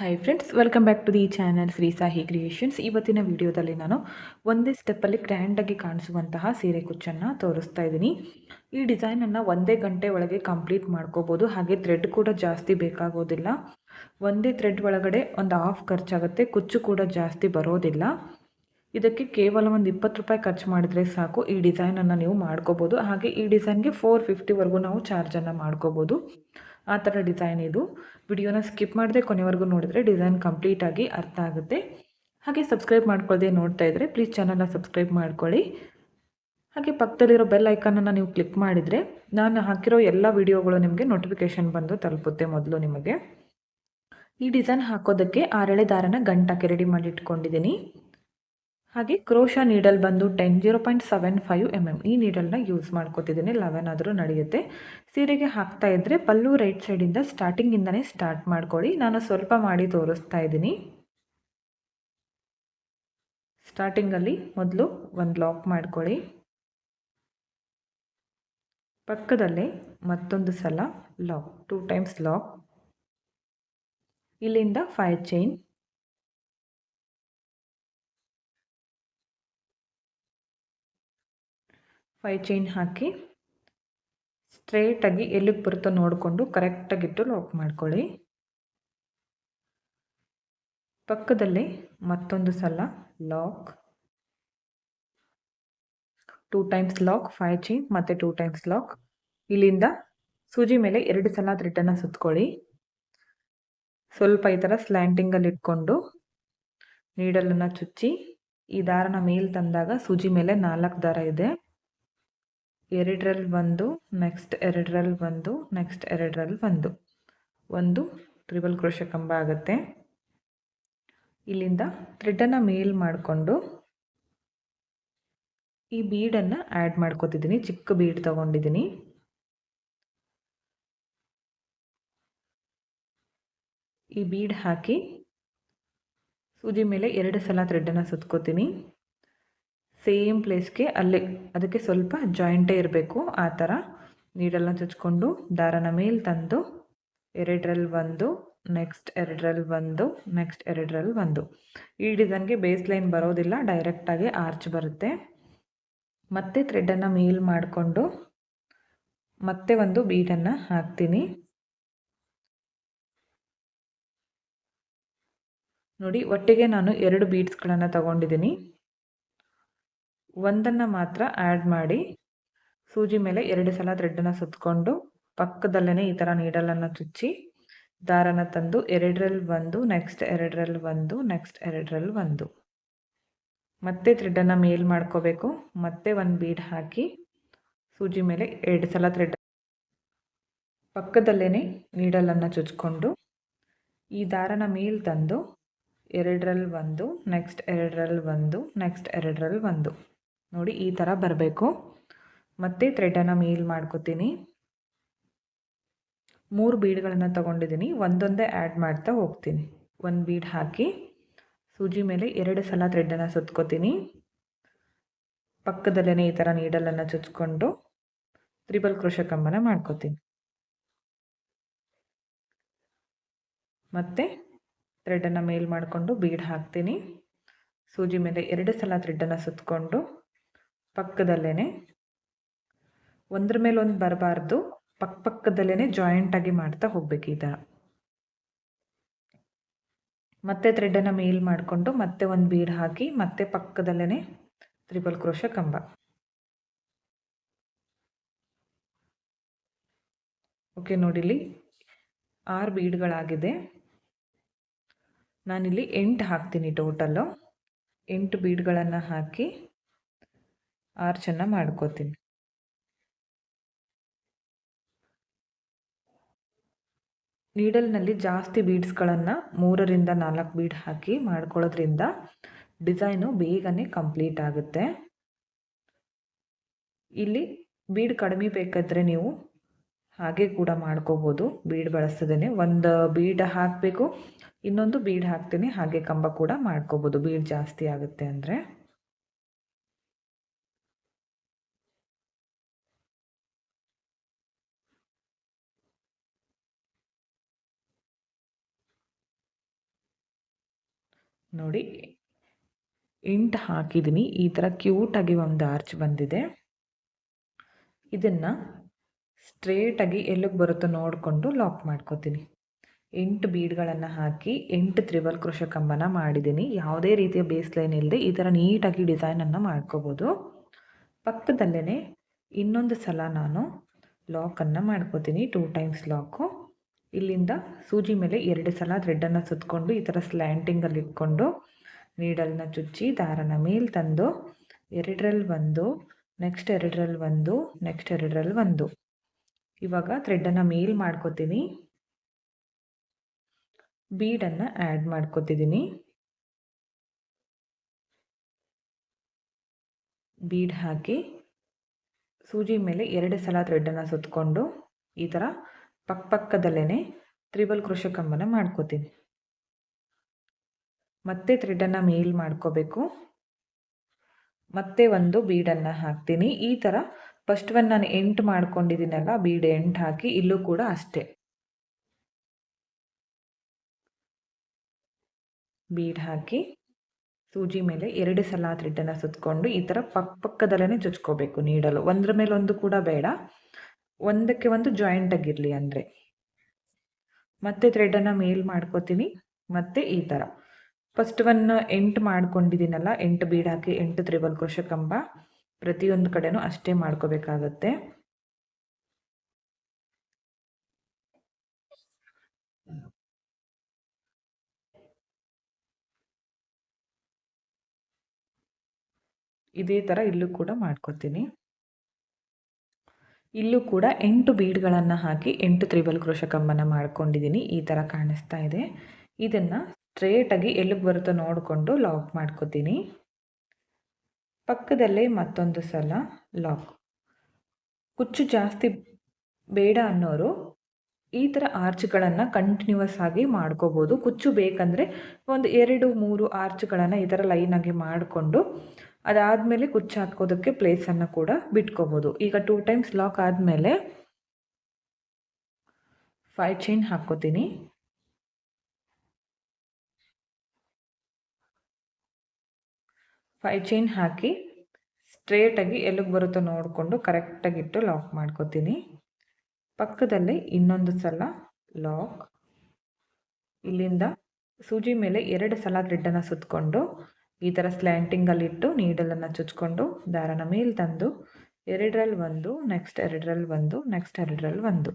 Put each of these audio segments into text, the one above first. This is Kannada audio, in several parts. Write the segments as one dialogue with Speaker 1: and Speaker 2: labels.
Speaker 1: Hi friends welcome back to the channel Shri Sahi creations ಇವತ್ತಿನ ವಿಡಿಯೋದಲ್ಲಿ ನಾನು ಒಂದೇ ಸ್ಟೆಪ್ಪಲ್ಲಿ ಗ್ರ್ಯಾಂಡಾಗಿ ಕಾಣಿಸುವಂತಹ ಸೀರೆ ಕುಚ್ಚನ್ನು ತೋರಿಸ್ತಾ ಇದ್ದೀನಿ. ಈ ಡಿಸೈನನ್ನು ಒಂದೇ ಗಂಟೆ ಒಳಗೆ ಕಂಪ್ಲೀಟ್ ಮಾಡ್ಕೋಬೋದು. ಹಾಗೆ ಥ್ರೆಡ್ ಕೂಡ ಜಾಸ್ತಿ ಬೇಕಾಗೋದಿಲ್ಲ. ಒಂದೇ ಥ್ರೆಡ್ ಒಳಗಡೆ ಒಂದು ಹಾಫ್ ಖರ್ಚಾಗುತ್ತೆ ಕುಚ್ಚು ಕೂಡ ಜಾಸ್ತಿ ಬರೋದಿಲ್ಲ. ಇದಕ್ಕೆ ಕೇವಲ ಒಂದು ಇಪ್ಪತ್ತು ರೂಪಾಯಿ ಖರ್ಚು ಮಾಡಿದರೆ ಸಾಕು. ಈ ಡಿಸೈನನ್ನು ನೀವು ಮಾಡ್ಕೋಬೋದು. ಹಾಗೆ ಈ ಡಿಸೈನ್ಗೆ ಫೋರ್ ಫಿಫ್ಟಿವರೆಗೂ ನಾವು ಚಾರ್ಜನ್ನು ಮಾಡ್ಕೋಬೋದು. ಆ ಥರ ಡಿಸೈನ್ ಇದು. ವಿಡಿಯೋನ ಸ್ಕಿಪ್ ಮಾಡಿದ್ರೆ ಕೊನೆವರೆಗೂ ನೋಡಿದರೆ ಡಿಸೈನ್ ಕಂಪ್ಲೀಟಾಗಿ ಅರ್ಥ ಆಗುತ್ತೆ. ಹಾಗೆ ಸಬ್ಸ್ಕ್ರೈಬ್ ಮಾಡ್ಕೊಳ್ಳದೆ ನೋಡ್ತಾ ಇದ್ದರೆ ಪ್ಲೀಸ್ ಚಾನಲ್ನ ಸಬ್ಸ್ಕ್ರೈಬ್ ಮಾಡ್ಕೊಳ್ಳಿ. ಹಾಗೆ ಪಕ್ಕದಲ್ಲಿರೋ ಬೆಲ್ ಐಕನನ್ನು ನೀವು ಕ್ಲಿಕ್ ಮಾಡಿದರೆ ನಾನು ಹಾಕಿರೋ ಎಲ್ಲ ವಿಡಿಯೋಗಳು ನಿಮಗೆ ನೋಟಿಫಿಕೇಷನ್ ಬಂದು ತಲುಪುತ್ತೆ ಮೊದಲು ನಿಮಗೆ. ಈ ಡಿಸೈನ್ ಹಾಕೋದಕ್ಕೆ ಆರಳೆ ದಾರನ ಗಂಟಾಕಿ ರೆಡಿ ಮಾಡಿ ಇಟ್ಕೊಂಡಿದ್ದೀನಿ. ಹಾಗೆ ಕ್ರೋಶ ನೀಡಲ್ ಬಂದು ten zero point seven five M M ಈ ನೀಡಲ್ನ ಯೂಸ್ ಮಾಡ್ಕೋತಿದ್ದೀನಿ. ಲೆವೆನ್ ಆದರೂ ನಡೆಯುತ್ತೆ. ಸೀರೆಗೆ ಹಾಕ್ತಾ ಇದ್ದರೆ ಪಲ್ಲು ರೈಟ್ ಸೈಡಿಂದ ಸ್ಟಾರ್ಟಿಂಗಿಂದನೇ ಸ್ಟಾರ್ಟ್ ಮಾಡ್ಕೊಳ್ಳಿ. ನಾನು ಸ್ವಲ್ಪ ಮಾಡಿ ತೋರಿಸ್ತಾ ಇದ್ದೀನಿ. ಸ್ಟಾರ್ಟಿಂಗಲ್ಲಿ ಮೊದಲು ಒಂದು ಲಾಕ್ ಮಾಡ್ಕೊಳ್ಳಿ. ಪಕ್ಕದಲ್ಲೇ ಮತ್ತೊಂದು ಸಲ ಲಾಕ್ ಟೂ ಟೈಮ್ಸ್ ಲಾಕ್ ಇಲ್ಲಿಂದ ಫೈವ್ ಚೈನ್ ಫೈ ಚೈನ್ ಹಾಕಿ ಸ್ಟ್ರೇಟಾಗಿ ಎಲ್ಲಿಗೆ ಬರುತ್ತೋ ನೋಡಿಕೊಂಡು ಕರೆಕ್ಟಾಗಿಟ್ಟು ಲಾಕ್ ಮಾಡ್ಕೊಳ್ಳಿ. ಪಕ್ಕದಲ್ಲಿ ಮತ್ತೊಂದು ಸಲ lock. Two times lock five chain, ಮತ್ತು ಟೂ ಟೈಮ್ಸ್ ಲಾಕ್ ಇಲ್ಲಿಂದ ಸೂಜಿ ಮೇಲೆ ಎರಡು ಸಲ ಥ್ರೆಡನ್ನು ಸುತ್ಕೊಳ್ಳಿ. ಸ್ವಲ್ಪ ಈ ಥರ ಸ್ಲ್ಯಾಂಟಿಂಗಲ್ಲಿ ಇಟ್ಕೊಂಡು ನೀಡಲನ್ನು ಚುಚ್ಚಿ ಈ ದಾರನ ಮೇಲೆ ತಂದಾಗ ಸೂಜಿ ಮೇಲೆ ನಾಲ್ಕು ದಾರ ಇದೆ. ಎರಡರಲ್ಲಿ ಒಂದು ನೆಕ್ಸ್ಟ್ ಎರಡರಲ್ಲಿ ಒಂದು ನೆಕ್ಸ್ಟ್ ಎರಡರಲ್ಲಿ ಒಂದು. ಒಂದು ಟ್ರಿಬಲ್ ಕ್ರೋಶ ಕಂಬ ಆಗುತ್ತೆ. ಇಲ್ಲಿಂದ ಥ್ರೆಡ್ಡನ್ನು ಮೇಲ್ ಮಾಡಿಕೊಂಡು ಈ ಬೀಡನ್ನು ಆ್ಯಡ್ ಮಾಡ್ಕೋತಿದ್ದೀನಿ. ಚಿಕ್ಕ ಬೀಡ್ ತಗೊಂಡಿದ್ದೀನಿ. ಈ ಬೀಡ್ ಹಾಕಿ ಸೂಜಿ ಮೇಲೆ ಎರಡು ಸಲ ಥ್ರೆಡ್ಡನ್ನು ಸುತ್ಕೋತೀನಿ. ಸೇಮ್ ಪ್ಲೇಸ್ಗೆ ಅಲ್ಲೇ. ಅದಕ್ಕೆ ಸ್ವಲ್ಪ ಜಾಯಿಂಟೇ ಇರಬೇಕು. ಆ ಥರ ನೀಡಲ್ನ ಚುಚ್ಕೊಂಡು ದಾರನ ಮೇಲೆ ತಂದು ಎರಡರಲ್ಲಿ ಒಂದು, ನೆಕ್ಸ್ಟ್ ಎರಡರಲ್ಲಿ ಒಂದು, ನೆಕ್ಸ್ಟ್ ಎರಡರಲ್ಲಿ ಒಂದು. ಈ ಡಿಸೈನ್ಗೆ ಬೇಸ್ ಲೈನ್ ಬರೋದಿಲ್ಲ ಡೈರೆಕ್ಟಾಗಿ ಆರ್ಚ್ ಬರುತ್ತೆ. ಮತ್ತೆ ಥ್ರೆಡನ್ನು ಮೇಲ್ ಮಾಡಿಕೊಂಡು ಮತ್ತೆ ಒಂದು ಬೀಡನ್ನು ಹಾಕ್ತೀನಿ. ನೋಡಿ, ಒಟ್ಟಿಗೆ ನಾನು ಎರಡು ಬೀಡ್ಸ್ಗಳನ್ನು ತಗೊಂಡಿದ್ದೀನಿ. ಒಂದನ್ನು ಮಾತ್ರ ಆ್ಯಡ್ ಮಾಡಿ ಸೂಜಿ ಮೇಲೆ ಎರಡು ಸಲ ಥ್ರೆಡ್ಡನ್ನು ಸುತ್ತಕೊಂಡು ಪಕ್ಕದಲ್ಲೇ ಈ ಥರ ನೀಡಲನ್ನು ಚುಚ್ಚಿ ದಾರನ ತಂದು ಎರಡರಲ್ಲಿ ಒಂದು ನೆಕ್ಸ್ಟ್ ಎರಡರಲ್ಲಿ ಒಂದು ನೆಕ್ಸ್ಟ್ ಎರಡರಲ್ಲಿ ಒಂದು. ಮತ್ತೆ ಥ್ರೆಡ್ಡನ್ನು ಮೇಲ್ ಮಾಡ್ಕೋಬೇಕು. ಮತ್ತೆ ಒಂದು ಬೀಡ್ ಹಾಕಿ ಸೂಜಿ ಮೇಲೆ ಎರಡು ಸಲ ಥ್ರೆಡ್ ಪಕ್ಕದಲ್ಲೇ ನೀಡಲನ್ನು ಚುಚ್ಕೊಂಡು ಈ ದಾರನ ಮೇಲ್ ತಂದು ಎರಡರಲ್ಲಿ ಒಂದು ನೆಕ್ಸ್ಟ್ ಎರಡರಲ್ಲಿ ಒಂದು ನೆಕ್ಸ್ಟ್ ಎರಡರಲ್ಲಿ ಒಂದು. ನೋಡಿ, ಈ ಥರ ಬರಬೇಕು. ಮತ್ತೆ ಥ್ರೆಡನ್ನು ಮೇಲ್ ಮಾಡ್ಕೋತೀನಿ. ಮೂರು ಬೀಡ್ಗಳನ್ನು ತಗೊಂಡಿದ್ದೀನಿ. ಒಂದೊಂದೇ ಆ್ಯಡ್ ಮಾಡ್ತಾ ಹೋಗ್ತೀನಿ. ಒಂದು ಬೀಡ್ ಹಾಕಿ ಸೂಜಿ ಮೇಲೆ ಎರಡು ಸಲ ಥ್ರೆಡನ್ನು ಸುತ್ಕೋತೀನಿ. ಪಕ್ಕದಲ್ಲೇ ಈ ಥರ ನೀಡಲನ್ನು ಚುಚ್ಕೊಂಡು ತ್ರಿಬಲ್ ಕೃಷ ಕಂಬನ ಮಾಡ್ಕೋತೀನಿ. ಮತ್ತೆ ಥ್ರೆಡನ್ನು ಮೇಲ್ ಮಾಡಿಕೊಂಡು ಬೀಡ್ ಹಾಕ್ತೀನಿ. ಸೂಜಿ ಮೇಲೆ ಎರಡು ಸಲ ಥ್ರೆಡನ್ನು ಸುತ್ತಕೊಂಡು ಪಕ್ಕದಲ್ಲೇ ಒಂದ್ರ ಮೇಲೆ ಒಂದು ಬರಬಾರ್ದು ಪಕ್ಕ ಪಕ್ಕದಲ್ಲೇ ಜಾಯಿಂಟಾಗಿ ಮಾಡ್ತಾ ಹೋಗ್ಬೇಕು ಈ ಥರ ಮತ್ತೆ ಥ್ರೆಡನ್ನು ಮೇಲ್ ಮಾಡಿಕೊಂಡು ಮತ್ತೆ ಒಂದು ಬೀಡ್ ಹಾಕಿ ಮತ್ತೆ ಪಕ್ಕದಲ್ಲೇ ತ್ರಿಬಲ್ ಕ್ರೋಶ ಕಂಬ. ಓಕೆ ನೋಡಿಲಿ ಆರು ಬೀಡ್ಗಳಾಗಿದೆ ನಾನಿಲ್ಲಿ ಎಂಟು ಹಾಕ್ತೀನಿ ಟೋಟಲ್ಲು ಎಂಟು ಬೀಡ್ಗಳನ್ನು ಹಾಕಿ ಆರ್ಚನ್ನು ಮಾಡ್ಕೋತೀನಿ. ನೀಡಲ್ನಲ್ಲಿ ಜಾಸ್ತಿ ಬೀಡ್ಸ್ಗಳನ್ನು ಮೂರರಿಂದ ನಾಲ್ಕು ಬೀಡ್ ಹಾಕಿ ಮಾಡ್ಕೊಳ್ಳೋದ್ರಿಂದ ಡಿಸೈನು ಬೇಗನೆ ಕಂಪ್ಲೀಟ್ ಆಗುತ್ತೆ. ಇಲ್ಲಿ ಬೀಡ್ ಕಡಿಮೆ ಬೇಕಾದರೆ ನೀವು ಹಾಗೆ ಕೂಡ ಮಾಡ್ಕೋಬೋದು ಬೀಡ್ ಬಳಸ್ತದೇ ಒಂದು ಬೀಡ್ ಹಾಕಬೇಕು, ಇನ್ನೊಂದು ಬೀಡ್ ಹಾಕ್ತೀನಿ, ಹಾಗೆ ಕಂಬ ಕೂಡ ಮಾಡ್ಕೋಬೋದು, ಬೀಡ್ ಜಾಸ್ತಿ ಆಗುತ್ತೆ ಅಂದರೆ. ನೋಡಿ. ಇಂಟ್ ಹಾಕಿದ್ದೀನಿ ಈ ಥರ ಕ್ಯೂಟಾಗಿ ಒಂದು ಆರ್ಚ್ ಬಂದಿದೆ. ಇದನ್ನು ಸ್ಟ್ರೇಟಾಗಿ ಎಲ್ಲಿಗೆ ಬರುತ್ತೋ ನೋಡಿಕೊಂಡು ಲಾಕ್ ಮಾಡ್ಕೋತೀನಿ. ಎಂಟು ಬೀಡ್ಗಳನ್ನು ಹಾಕಿ ಎಂಟು ತ್ರಿಬಲ್ ಕೃಷ ಕಂಬನ ಮಾಡಿದ್ದೀನಿ ಯಾವುದೇ ರೀತಿಯ ಬೇಸ್ ಲೈನ್ ಇಲ್ಲದೆ ಈ ಥರ ನೀಟಾಗಿ ಡಿಸೈನನ್ನು ಮಾಡ್ಕೋಬೋದು. ಪಕ್ಕದಲ್ಲೇ ಇನ್ನೊಂದು ಸಲ ನಾನು ಲಾಕನ್ನು ಮಾಡ್ಕೋತೀನಿ. ಟೂ ಟೈಮ್ಸ್ ಲಾಕು ಇಲ್ಲಿಂದ ಸೂಜಿ ಮೇಲೆ ಎರಡು ಸಲ ಥ್ರೆಡ್ಡನ್ನು ಸುತ್ತಕೊಂಡು ಈ ಥರ ಸ್ಲ್ಯಾಂಟಿಂಗಲ್ಲಿ ಇಟ್ಕೊಂಡು ನೀಡಲ್ನ ಚುಚ್ಚಿ ದಾರನ ಮೇಲೆ ತಂದು ಎರಡರಲ್ಲಿ ಒಂದು ನೆಕ್ಸ್ಟ್ ಎರಡರಲ್ಲಿ ಒಂದು ನೆಕ್ಸ್ಟ್ ಎರಡರಲ್ಲಿ ಒಂದು. ಇವಾಗ ಥ್ರೆಡ್ಡನ್ನು ಮೇಲ್ ಮಾಡ್ಕೋತೀನಿ. ಬೀಡನ್ನು ಆ್ಯಡ್ ಮಾಡ್ಕೋತಿದ್ದೀನಿ ಬೀಡ್ ಹಾಕಿ ಸೂಜಿ ಮೇಲೆ ಎರಡು ಸಲ ಥ್ರೆಡ್ಡನ್ನು ಸುತ್ತಕೊಂಡು ಈ ಥರ ಪಕ್ಕ ಪಕ್ಕದಲ್ಲೇ ತ್ರಿಬಲ್ ಕೃಷ ಕಂಬನ ಮಾಡ್ಕೋತೀನಿ. ಮತ್ತೆ ಥ್ರೆಡನ್ನು ಮೇಲ್ ಮಾಡ್ಕೋಬೇಕು. ಮತ್ತೆ ಒಂದು ಬೀಡನ್ನು ಹಾಕ್ತೀನಿ. ಈ ಥರ ಫಸ್ಟ್ ಒನ್ ನಾನು ಎಂಟು ಮಾಡ್ಕೊಂಡಿದ್ದೀನಲ್ಲ, ಬೀಡ್ ಎಂಟು ಹಾಕಿ ಇಲ್ಲೂ ಕೂಡ ಅಷ್ಟೇ. ಬೀಡ್ ಹಾಕಿ ಸೂಜಿ ಮೇಲೆ ಎರಡು ಸಲ ಥ್ರೆಡನ್ನು ಸುತ್ತಕೊಂಡು ಈ ಥರ ಪಕ್ಕ ಪಕ್ಕದಲ್ಲೇ ಚುಚ್ಕೋಬೇಕು ನೀಡಲು. ಒಂದ್ರ ಮೇಲೆ ಒಂದು ಕೂಡ ಬೇಡ. ಒಂದಕ್ಕೆ ಒಂದು ಜಾಯಿಂಟ್ ಆಗಿರಲಿ ಅಂದರೆ. ಮತ್ತೆ ಥ್ರೆಡನ್ನು ಮೇಲ್ ಮಾಡ್ಕೋತೀನಿ, ಮತ್ತೆ ಈ ಥರ ಫಸ್ಟ್ ಒನ್ ಎಂಟು ಮಾಡ್ಕೊಂಡಿದ್ದೀನಲ್ಲ ಎಂಟು ಬೀಡ್ ಹಾಕಿ ಎಂಟು ತ್ರಿಬಲ್ ಕೃಷ ಕಂಬ ಪ್ರತಿಯೊಂದು ಕಡೆನೂ ಅಷ್ಟೇ ಮಾಡ್ಕೋಬೇಕಾಗತ್ತೆ. ಇದೇ ಥರ ಇಲ್ಲೂ ಕೂಡ ಮಾಡ್ಕೊತೀನಿ. ಇಲ್ಲೂ ಕೂಡ ಎಂಟು ಬೀಡ್ಗಳನ್ನು ಹಾಕಿ ಎಂಟು ತ್ರಿಬಲ್ ಕೃಷ ಕಂಬನ ಮಾಡ್ಕೊಂಡಿದ್ದೀನಿ ಈ ಥರ ಕಾಣಿಸ್ತಾ ಇದೆ. ಇದನ್ನು ಸ್ಟ್ರೇಟಾಗಿ ಎಲ್ಲಿಗೆ ಬರುತ್ತೋ ನೋಡಿಕೊಂಡು ಲಾಕ್ ಮಾಡ್ಕೋತೀನಿ. ಪಕ್ಕದಲ್ಲೇ ಮತ್ತೊಂದು ಸಲ ಲಾಕ್ ಕುಚ್ಚು ಜಾಸ್ತಿ ಬೇಡ ಅನ್ನೋರು ಈ ಥರ ಆರ್ಚ್ಗಳನ್ನು ಕಂಟಿನ್ಯೂಸ್ ಆಗಿ ಮಾಡ್ಕೋಬೋದು. ಕುಚ್ಚು ಬೇಕಂದರೆ ಒಂದು ಎರಡು ಮೂರು ಆರ್ಚ್ಗಳನ್ನು ಈ ಥರ ಲೈನಾಗಿ ಮಾಡಿಕೊಂಡು ಅದಾದಮೇಲೆ ಕುಚ್ಚು ಹಾಕೋದಕ್ಕೆ ಪ್ಲೇಸನ್ನು ಕೂಡ ಬಿಟ್ಕೋಬೋದು. ಈಗ ಟೂ ಟೈಮ್ಸ್ ಲಾಕ್ ಆದಮೇಲೆ ಫೈವ್ ಚೈನ್ ಹಾಕ್ಕೋತೀನಿ. ಫೈವ್ ಚೈನ್ ಹಾಕಿ ಸ್ಟ್ರೇಟಾಗಿ ಎಲ್ಲಿಗೆ ಬರುತ್ತೋ ನೋಡಿಕೊಂಡು ಕರೆಕ್ಟಾಗಿಟ್ಟು ಲಾಕ್ ಮಾಡ್ಕೋತೀನಿ. ಪಕ್ಕದಲ್ಲಿ ಇನ್ನೊಂದು ಸಲ ಲಾಕ್ ಇಲ್ಲಿಂದ ಸೂಜಿ ಮೇಲೆ ಎರಡು ಸಲ ಥ್ರೆಡ್ಡನ್ನು ಸುತ್ತಕೊಂಡು ಈ ಥರ ಸ್ಲ್ಯಾಂಟಿಂಗಲ್ಲಿಟ್ಟು ನೀಡಲನ್ನು ಚುಚ್ಕೊಂಡು ದಾರನ ಮೇಲೆ ತಂದು ಎರಡರಲ್ಲಿ ಒಂದು ನೆಕ್ಸ್ಟ್ ಎರಡರಲ್ಲಿ ಒಂದು ನೆಕ್ಸ್ಟ್ ಎರಡರಲ್ಲಿ ಒಂದು.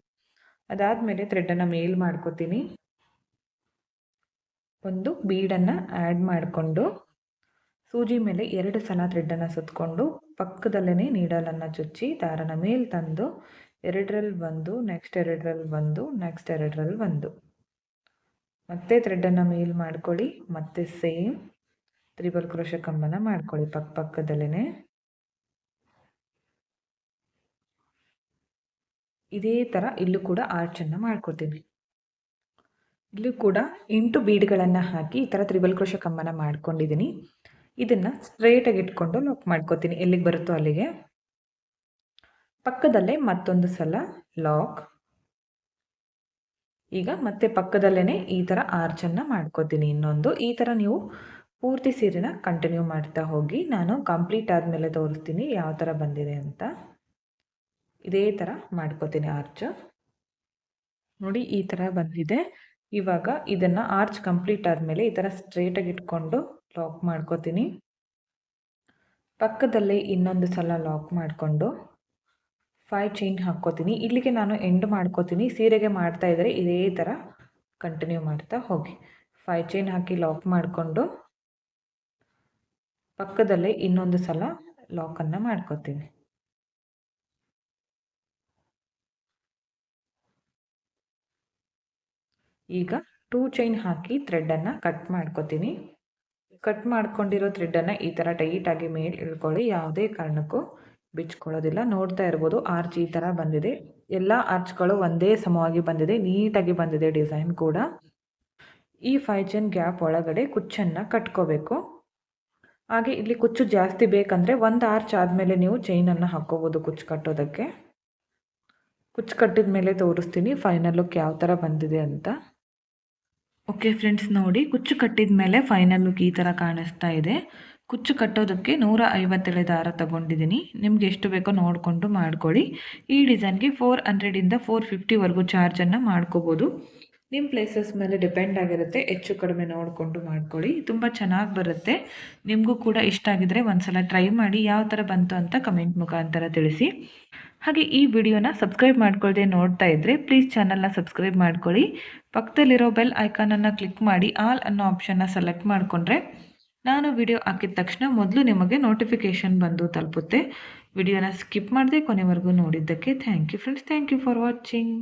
Speaker 1: ಅದಾದಮೇಲೆ ಥ್ರೆಡ್ಡನ್ನು ಮೇಲ್ ಮಾಡ್ಕೋತೀನಿ. ಒಂದು ಬೀಡನ್ನು ಆ್ಯಡ್ ಮಾಡಿಕೊಂಡು ಸೂಜಿ ಮೇಲೆ ಎರಡು ಸಲ ಥ್ರೆಡ್ಡನ್ನು ಸುತ್ತಕೊಂಡು ಪಕ್ಕದಲ್ಲೇ ನೀಡಲನ್ನು ಚುಚ್ಚಿ ದಾರನ ಮೇಲೆ ತಂದು ಎರಡರಲ್ಲಿ ಒಂದು ನೆಕ್ಸ್ಟ್ ಎರಡರಲ್ಲಿ ಒಂದು ನೆಕ್ಸ್ಟ್ ಎರಡರಲ್ಲಿ ಒಂದು. ಮತ್ತೆ ಥ್ರೆಡ್ಡನ್ನು ಮೇಲ್ ಮಾಡ್ಕೊಳ್ಳಿ. ಮತ್ತೆ ಸೇಮ್ ತ್ರಿಬಲ್ ಕ್ರೋಶ ಕಂಬನ ಮಾಡ್ಕೊಳ್ಳಿ ಪಕ್ಕ ಪಕ್ಕದಲ್ಲೇ ಇದೇ ಥರ ಇಲ್ಲೂ ಕೂಡ ಆರ್ಚನ್ನು ಮಾಡ್ಕೊತೀನಿ ಇಲ್ಲೂ ಕೂಡ ಎಂಟು ಬೀಡ್ಗಳನ್ನು ಹಾಕಿ ಈ ಥರ ತ್ರಿಬಲ್ ಕ್ರೋಶ ಕಂಬನ ಮಾಡ್ಕೊಂಡಿದ್ದೀನಿ ಇದನ್ನು ಸ್ಟ್ರೇಟಾಗಿ ಇಟ್ಕೊಂಡು ಲಾಕ್ ಮಾಡ್ಕೋತೀನಿ. ಎಲ್ಲಿಗೆ ಬರುತ್ತೋ ಅಲ್ಲಿಗೆ. ಪಕ್ಕದಲ್ಲೇ ಮತ್ತೊಂದು ಸಲ ಲಾಕ್ ಈಗ ಮತ್ತೆ ಪಕ್ಕದಲ್ಲೇ ಈ ಥರ ಆರ್ಚನ್ನು ಮಾಡ್ಕೋತೀನಿ ಇನ್ನೊಂದು. ಈ ಥರ ನೀವು ಪೂರ್ತಿ ಸೀರೆನ ಕಂಟಿನ್ಯೂ ಮಾಡ್ತಾ ಹೋಗಿ ನಾನು ಕಂಪ್ಲೀಟ್ ಆದಮೇಲೆ ತೋರಿಸ್ತೀನಿ ಯಾವ ಥರ ಬಂದಿದೆ ಅಂತ. ಇದೇ ಥರ ಮಾಡ್ಕೋತೀನಿ ಆರ್ಚ್ ನೋಡಿ ಈ ಥರ ಬಂದಿದೆ. ಇವಾಗ ಇದನ್ನು ಆರ್ಚ್ ಕಂಪ್ಲೀಟ್ ಆದಮೇಲೆ ಈ ಥರ ಸ್ಟ್ರೇಟಾಗಿ ಇಟ್ಕೊಂಡು ಲಾಕ್ ಮಾಡ್ಕೋತೀನಿ. ಪಕ್ಕದಲ್ಲೇ ಇನ್ನೊಂದು ಸಲ ಲಾಕ್ ಮಾಡಿಕೊಂಡು ಫೈವ್ ಚೈನ್ ಹಾಕ್ಕೋತೀನಿ. ಇಲ್ಲಿಗೆ ನಾನು ಎಂಡ್ ಮಾಡ್ಕೋತೀನಿ. ಸೀರೆಗೆ ಮಾಡ್ತಾ ಇದ್ದರೆ ಇದೇ ಥರ ಕಂಟಿನ್ಯೂ ಮಾಡ್ತಾ ಹೋಗಿ. ಫೈವ್ ಚೈನ್ ಹಾಕಿ ಲಾಕ್ ಮಾಡಿಕೊಂಡು ಪಕ್ಕದಲ್ಲೇ ಇನ್ನೊಂದು ಸಲ ಲಾಕನ್ನು ಮಾಡ್ಕೋತೀನಿ. ಈಗ ಟೂ ಚೈನ್ ಹಾಕಿ ಥ್ರೆಡ್ಡನ್ನು ಕಟ್ ಮಾಡ್ಕೋತೀನಿ. ಕಟ್ ಮಾಡ್ಕೊಂಡಿರೋ ಥ್ರೆಡ್ಡನ್ನು ಈ ಥರ ಟೈಟಾಗಿ ಮೇಲೆ ಇಳ್ಕೊಳ್ಳಿ, ಯಾವುದೇ ಕಾರಣಕ್ಕೂ ಬಿಚ್ಕೊಳ್ಳೋದಿಲ್ಲ. ನೋಡ್ತಾ ಇರ್ಬೋದು ಆರ್ಚ್ ಈ ಥರ ಬಂದಿದೆ. ಎಲ್ಲ ಆರ್ಚ್ಗಳು ಒಂದೇ ಸಮವಾಗಿ ಬಂದಿದೆ, ನೀಟಾಗಿ ಬಂದಿದೆ ಡಿಸೈನ್ ಕೂಡ. ಈ ಫೈವ್ ಚೈನ್ ಗ್ಯಾಪ್ ಒಳಗಡೆ ಕುಚ್ಚನ್ನು ಕಟ್ಕೋಬೇಕು. ಹಾಗೆ ಇಲ್ಲಿ ಕುಚ್ಚು ಜಾಸ್ತಿ ಬೇಕಂದರೆ ಒಂದು ಆರ್ಚ್ ಆದಮೇಲೆ ನೀವು ಚೈನನ್ನು ಹಾಕ್ಕೋಬೋದು ಕುಚ್ಚು ಕಟ್ಟೋದಕ್ಕೆ. ಕುಚ್ಚು ಕಟ್ಟಿದ ಮೇಲೆ ತೋರಿಸ್ತೀನಿ ಫೈನಲ್ ಲುಕ್ ಯಾವ ಥರ ಬಂದಿದೆ ಅಂತ. ಓಕೆ ಫ್ರೆಂಡ್ಸ್ ನೋಡಿ ಕುಚ್ಚು ಕಟ್ಟಿದ ಮೇಲೆ ಫೈನಲ್ ಲುಕ್ ಈ ಥರ ಕಾಣಿಸ್ತಾ ಇದೆ. ಕುಚ್ಚು ಕಟ್ಟೋದಕ್ಕೆ ನೂರ ಐವತ್ತೇಳೆ ದಾರ ತಗೊಂಡಿದ್ದೀನಿ. ನಿಮ್ಗೆ ಎಷ್ಟು ಬೇಕೋ ನೋಡಿಕೊಂಡು ಮಾಡ್ಕೊಳ್ಳಿ. ಈ ಡಿಸೈನ್ಗೆ ಫೋರ್ ಹಂಡ್ರೆಡಿಂದ ಫೋರ್ ಫಿಫ್ಟಿವರೆಗೂ ಚಾರ್ಜನ್ನು ಮಾಡ್ಕೋಬೋದು. ನಿಮ್ಮ ಪ್ಲೇಸಸ್ ಮೇಲೆ ಡಿಪೆಂಡ್ ಆಗಿರುತ್ತೆ, ಹೆಚ್ಚು ಕಡಿಮೆ ನೋಡಿಕೊಂಡು ಮಾಡ್ಕೊಳ್ಳಿ. ತುಂಬ ಚೆನ್ನಾಗಿ ಬರುತ್ತೆ. ನಿಮಗೂ ಕೂಡ ಇಷ್ಟ ಆಗಿದ್ರೆ ಒಂದ್ಸಲ ಟ್ರೈ ಮಾಡಿ ಯಾವ ಥರ ಬಂತು ಅಂತ ಕಮೆಂಟ್ ಮುಖಾಂತರ ತಿಳಿಸಿ. ಹಾಗೆ ಈ ವಿಡಿಯೋನ ಸಬ್ಸ್ಕ್ರೈಬ್ ಮಾಡ್ಕೊಳ್ಳದೆ ನೋಡ್ತಾ ಇದ್ದರೆ ಪ್ಲೀಸ್ ಚಾನಲ್ನ ಸಬ್ಸ್ಕ್ರೈಬ್ ಮಾಡ್ಕೊಳ್ಳಿ. ಪಕ್ಕದಲ್ಲಿರೋ ಬೆಲ್ ಐಕಾನನ್ನು ಕ್ಲಿಕ್ ಮಾಡಿ ಆಲ್ ಅನ್ನೋ ಆಪ್ಷನ್ನ ಸೆಲೆಕ್ಟ್ ಮಾಡಿಕೊಂಡ್ರೆ ನಾನು ವಿಡಿಯೋ ಹಾಕಿದ ತಕ್ಷಣ ಮೊದಲು ನಿಮಗೆ ನೋಟಿಫಿಕೇಷನ್ ಬಂದು ತಲುಪುತ್ತೆ. ವಿಡಿಯೋನ ಸ್ಕಿಪ್ ಮಾಡದೆ ಕೊನೆವರೆಗೂ ನೋಡಿದ್ದಕ್ಕೆ thank you friends thank you for watching